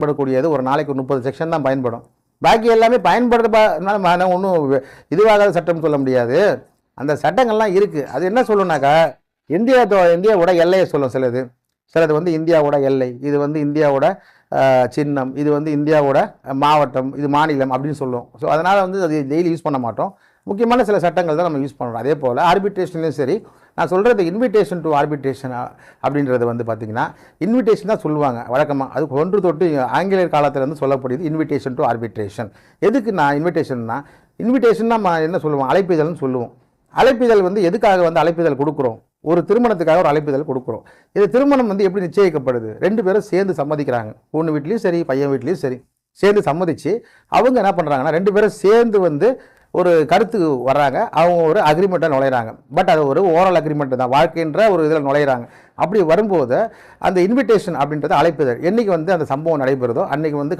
பயன்படக்கூடியது. ஒரு நாளைக்கு ஒரு முப்பது செக்ஷன் தான் பயன்படும். பாக்கி எல்லாமே பயன்படுத்த ஒன்றும் இதுவாகாத சட்டம் சொல்ல முடியாது. அந்த சட்டங்கள்லாம் இருக்குது அது என்ன சொல்லணுனாக்கா இந்தியா தோ- இந்தியாவோட எல்லையை சொல்லும் சிலது. சிலது வந்து இந்தியாவோட எல்லை இது வந்து இந்தியாவோட சின்னம் இது வந்து இந்தியாவோட மாவட்டம் இது மாநிலம் அப்படின்னு சொல்லுவோம் ஸோ அதனால் வந்து அது டெய்லி யூஸ் பண்ண மாட்டோம். முக்கியமான சில சட்டங்கள் தான் நம்ம யூஸ் பண்ணுறோம் அதே போல் ஆர்பிட்ரேஷன்லேயும் சரி நான் சொல்கிறது இன்விடேஷன் டு ஆர்பிட்ரேஷன் அப்படின்றது வந்து பார்த்திங்கன்னா இன்விடேஷன் தான் சொல்லுவாங்க வழக்கமாக அது ஒன்று தொட்டு ஆங்கிலேயர் காலத்துல சொல்லப்படுது இன்விடேஷன் டு ஆர்பிட்ரேஷன் எதுக்கு நான் இன்விடேஷன்னா இன்விடேஷன் நம்ம என்ன சொல்லுவோம்? அழைப்பிதழ்னு சொல்லுவோம். அழைப்பிதழ் வந்து எதுக்காக வந்து அழைப்பிதழ் கொடுக்குறோம்? ஒரு திருமணத்துக்காக ஒரு அழைப்பிதழ் கொடுக்குறோம். இது திருமணம் வந்து எப்படி நிச்சயிக்கப்படுது? ரெண்டு பேரும் சேர்ந்து சம்மதிக்கிறாங்க. பொண்ணு வீட்லேயும் சரி பையன் வீட்லேயும் சரி. சேர்ந்து சம்மதித்து அவங்க என்ன பண்ணுறாங்கன்னா ரெண்டு பேரும் சேர்ந்து வந்து ஒரு கருத்து வர்றாங்க. அவங்க ஒரு அக்ரிமெண்ட்டாக நுழையிறாங்க. பட் அது ஒரு ஓரல் அக்ரிமெண்ட் தான். வாழ்க்கைன்ற ஒரு இதில் நுழையிறாங்க. அப்படி வரும்போது அந்த இன்விடேஷன் அப்படின்றது அழைப்பிதழ். என்னைக்கு வந்து அந்த சம்பவம் நடைபெறுதோ அன்றைக்கி வந்து